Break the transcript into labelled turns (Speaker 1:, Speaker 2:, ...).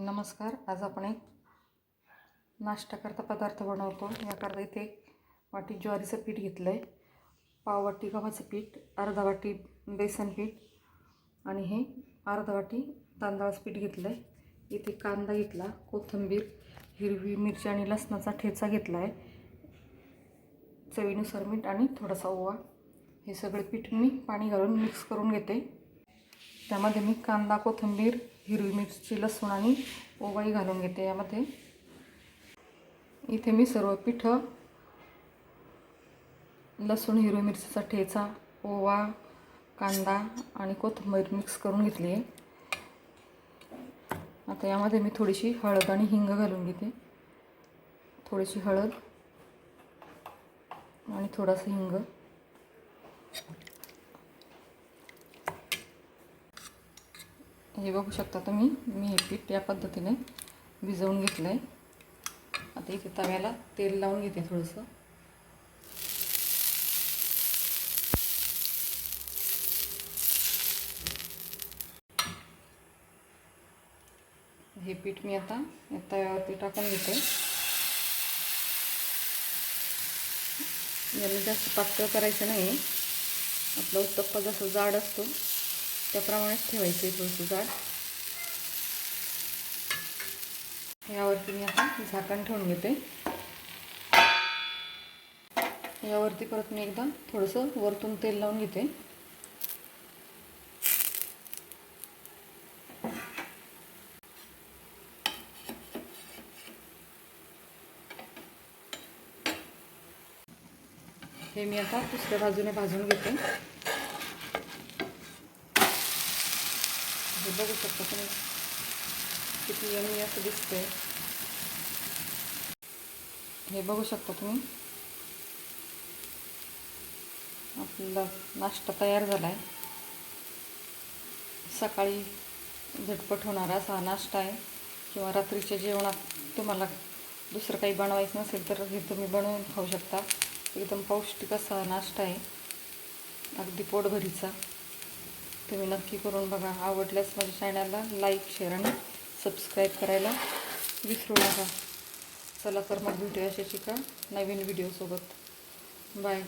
Speaker 1: नमस्कार आज आपण एक नाश्त्याकरता पदार्थ बनवतो. याकरता इथे एक वाटी ज्वारीचं पीठ घेतलं आहे पाव वाटी गव्हाचं पीठ अर्धा वाटी बेसन पीठ आणि हे अर्धा वाटी तांदळाचं पीठ घेतलं आहे इथे कांदा घेतला कोथिंबीर हिरवी मिरची आणि लसणाचा ठेचा घेतला आहे चवीनुसार मीठ आणि थोडासा ओवा. हे सगळे पीठ मी पाणी घालून मिक्स करून घेते. त्यामध्ये मी कांदा कोथिंबीर हिरवी मिरची लसूण आणि ओवाई घालून घेते यामध्ये. इथे मी सर्व पिठं लसूण हिरवी मिरचीचा ठेचा ओवा कांदा आणि कोथिंबीर मिक्स करून घेतली आहे. आता यामध्ये मी थोडीशी हळद आणि हिंग घालून घेते. थोडीशी हळद आणि थोडासा हिंग. हे बघू शकता तुम्ही. मी हे पीठ या पद्धतीने भिजवून घेतलं आहे आता इथे तव्याला तेल लावून घेते थोडंसं. हे पीठ मी आता या तव्यावरती टाकून घेते. याला जास्त पातळ करायचं नाही आपला उत्तप्पा जसं जाड असतो त्याप्रमाणेच ठेवायचं आहे थोडंसं जाड. यावरती मी आता झाकण ठेवून घेते. यावरती परत मी एकदा थोडंसं वरतून तेल लावून घेते. हे मी आता दुसऱ्या बाजूने भाजून घेते. हे बघू शकता तुम्ही किती यमी असं दिसतंय. हे बघू शकता तुम्ही. आपला नाश्ता तयार झाला आहे सकाळी झटपट होणारा असा हा नाश्ता आहे. किंवा रात्रीच्या जेवणात तुम्हाला दुसरं काही बनवायचं नसेल तर हे तुम्ही बनवून खाऊ शकता. एकदम पौष्टिक असा नाश्ता आहे. अगदी पोटभरीचा. तुम्ही नक्की करून बघा. आवडल्यास माझ्या चॅनलला लाईक शेअर आणि सबस्क्राईब करायला विसरू नका. चला तर मग भेटूया अशाची का नवीन व्हिडिओसोबत बाय